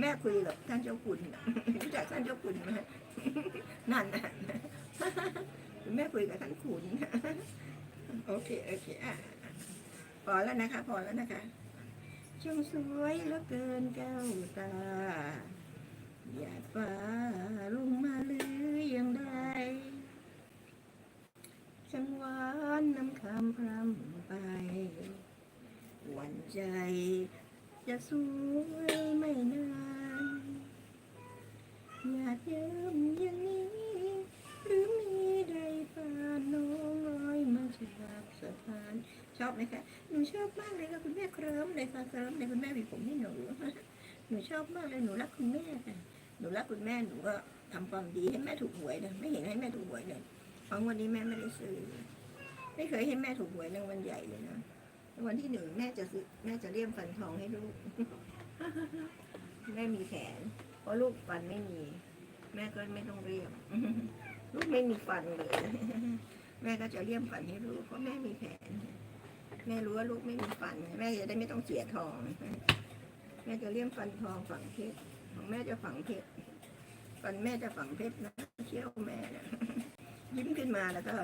แม่คุยกับท่านเจ้าคุณน่ะรู้จักท่านเจ้าคุณไหมนั่นนะแม่คุยกับท่านขุนโอเคโอเคอะพอแล้วนะคะ พอแล้วนะคะช่างสวยเหลือเกินแก้วตาหยาดฟ้าลงมาหรือยังได้ช่างหวานน้ำคำพรำไป หวั่นใจ จะสวยไม่นานหยาดเยิ้มอย่างนี้ หรือมีใดผ่านน้องลอยมาจากสะพานชอบไหมคะหนูชอบมากเลยค่ะคุณแม่เคลิ้มเลยค่ะเคลิ้มเลยคุณแม่มีผมให้หนูหนูชอบมากเลยหนูรักคุณแม่ค่ะหนูรักคุณแม่หนูก็ทำความดีให้แม่ถูกหวยเลยไม่เห็นให้แม่ถูกหวยเลยเพราะวันนี้แม่ไม่ได้ซื้อ ไม่เคยให้แม่ถูกหวยรางวัลใหญ่เลยนะ วัลที่หนึ่งแม่จะซื้อแม่จะเลี่ยมฟันทองให้ลูก แม่มีแผนเพราะลูกฟันไม่มี แม่ก็ไม่ต้องเลี่ยม ลูกไม่มีฟันเลยแม่ก็จะเลี่ยมฟันให้ลูกเพราะแม่มีแผน แม่รู้ว่าลูกไม่มีฟัน แม่จะได้ไม่ต้องเสียทอง แม่จะเลี่ยมฟันทองฝังเพชรของแม่จะฝังเพชรฟันแม่จะฝังเพชรนะเชี่ยวแม่นะยิ้มขึ้นมาแล้วก็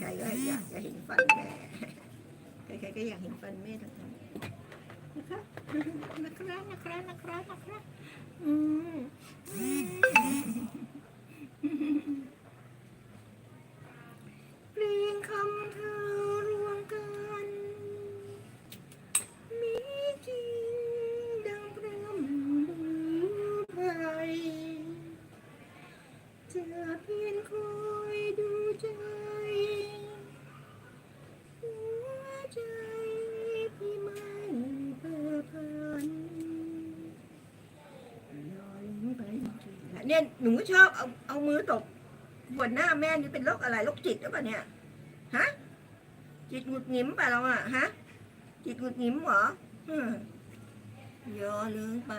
ใครก็อยากจะเห็นฟันแม่ ใครๆก็อยากเห็นฟันแม่ทั้งนั้นนะคะนะครับนะครับนะครับนะครับอืม เนี่ยหนูก็ชอบเอาเอามือตบหัวหน้าแม่นี่เป็นโรคอะไรโรคจิตหรือเปล่าเนี่ยฮะจิตหงุดหงิมเปล่าเราอะฮะจิตหงุดหงิมเหรอย่อเลือไป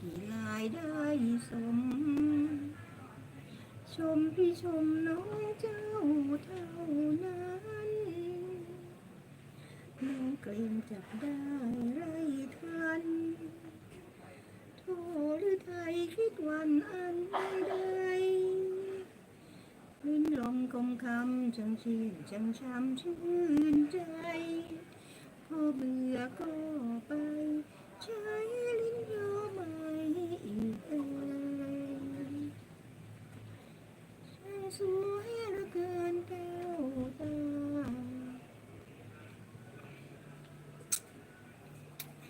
กี่ลายได้สม ชมพี่ชมน้องเจ้าเท่านั้นน้องเกรงจับได้ไรทันโทหรือไทยคิดวันอ ลิ้นลมคมคำจังชื่นจังช้ำชื่นใจ พอเบื่อก็ไป ใช้ลิ้นยอไม่อีกเอ่ยช่างสวยเหลือเกินแก้วตา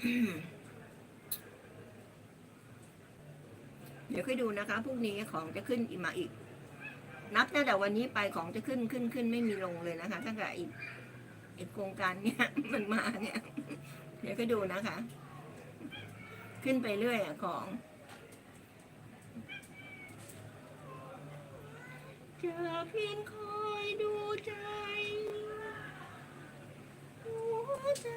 เดี๋ยวค่อยดูนะคะพรุ่งนี้ของจะขึ้นอีกมาอีก นับตั้งแต่วันนี้ไปของจะขึ้นขึ้นขึ้นไม่มีลงเลยนะคะตั้งแต่อีกอีกโครงการเนี้ยมันมาเนี่ย เดี๋ยวก็ดูนะคะ ขึ้นไปเรื่อยอะของจะเพียงคอยดูใจหัวใจ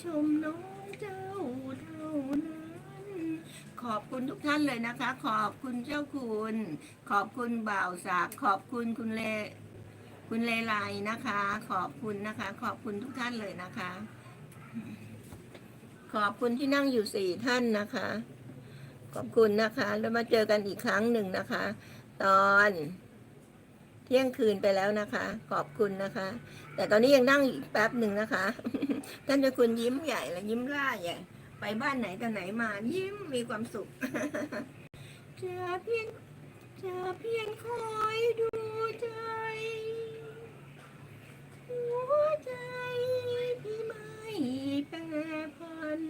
ชมน้องเจ้าเท่านั้นขอบคุณทุกท่านเลยนะคะ ขอบคุณเจ้าคุณ ขอบคุณบ่าวสากขอบคุณคุณเลคุณเลไลนะคะ ขอบคุณนะคะ ขอบคุณทุกท่านเลยนะคะ ขอบคุณที่นั่งอยู่สี่ท่านนะคะ ขอบคุณนะคะ แล้วมาเจอกันอีกครั้งหนึ่งนะคะ ตอนเที่ยงคืนไปแล้วนะคะ ขอบคุณนะคะ แต่ตอนนี้ยังนั่งอีกแป๊บหนึ่งนะคะ ท่านเจ้าคุณยิ้มใหญ่และยิ้มร่าใหญ่ ไปบ้านไหนแต่ไหนมา ยิ้มมีความสุขเจะเพียงเจะเพียงคอยดูใจ หัวใจพี่ไม่แปรพัน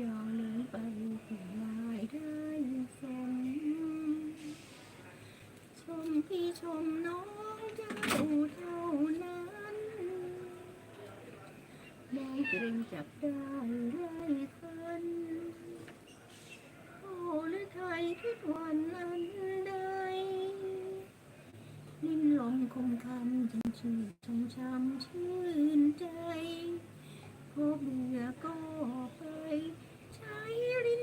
ยอมเลยไปถึงลายได้สมชมพี่ชมน้องเจ้าท่า เกรงจับได้ไรคันโอ้หรือไทยคิดวันนั้นใดลิ้นลมคมคำจังชื่นจังช้ำชื่นใจพอเบื่อก็ไป ใช้ริน